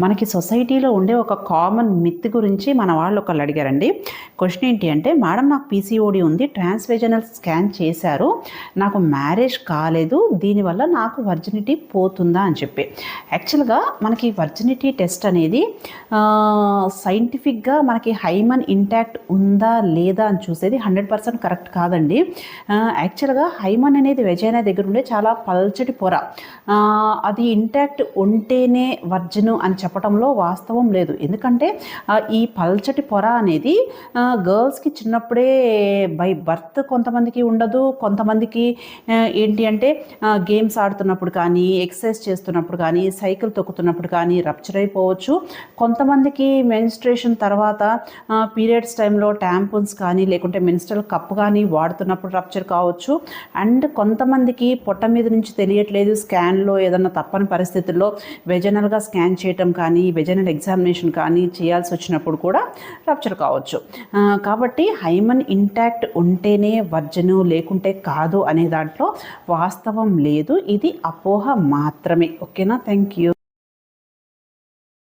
మనకి సొసైటీలో ఉండే ఒక కామన్ మిత్ గురించి మన వాళ్ళు ఒకళ్ళు అడిగారండి. క్వశ్చన్ ఏంటి అంటే మేడం నాకు పీసీఓడి ఉంది ట్రాన్స్వేజనల్ స్కాన్ చేశారు నాకు మ్యారేజ్ కాలేదు దీనివల్ల నాకు వర్జినిటీ పోతుందా? అని చెప్పి. యాక్చువల్గా మనకి వర్జినిటీ టెస్ట్ అనేది సైంటిఫిక్గా మనకి హైమన్ ఇంటాక్ట్ ఉందా లేదా అని చూసేది హండ్రెడ్ పర్సెంట్ కరెక్ట్ కాదండి. యాక్చువల్గా హైమన్ అనేది వెజైనా దగ్గర ఉండే చాలా పల్చటి పొర. అది ఇంటాక్ట్ ఉంటేనే వర్జను అని చెప్పడంలో వాస్తవం లేదు. ఎందుకంటే ఈ పల్చటి పొర అనేది గర్ల్స్కి చిన్నప్పుడే బై బర్త్ కొంతమందికి ఉండదు. కొంతమందికి ఏంటి అంటే గేమ్స్ ఆడుతున్నప్పుడు కానీ ఎక్సర్సైజ్ చేస్తున్నప్పుడు కానీ సైకిల్ తొక్కుతున్నప్పుడు కానీ రప్చర్ అయిపోవచ్చు. కొంతమందికి మెన్స్ట్రేషన్ తర్వాత పీరియడ్స్ టైంలో ట్యాంపున్స్ కానీ లేకుంటే మెన్స్ట్రల్ కప్ కానీ వాడుతున్నప్పుడు రప్చర్ కావచ్చు. అండ్ కొంతమందికి పొట్ట మీద నుంచి తెలియట్లేదు స్కాన్లో ఏదన్నా తప్పని పరిస్థితుల్లో వెజనల్గా స్కాన్ చేయటం కానీ వెజనల్ ఎగ్జామినేషన్ కానీ చేయాల్సి వచ్చినప్పుడు కూడా రప్చర్ కావచ్చు. కాబట్టి హైమన్ ఇంటాక్ట్ ఉంటేనే వర్జను లేకుంటే కాదు అనే దాంట్లో వాస్తవం లేదు. ఇది అపోహ మాత్రమే. ఓకేనా? Thank you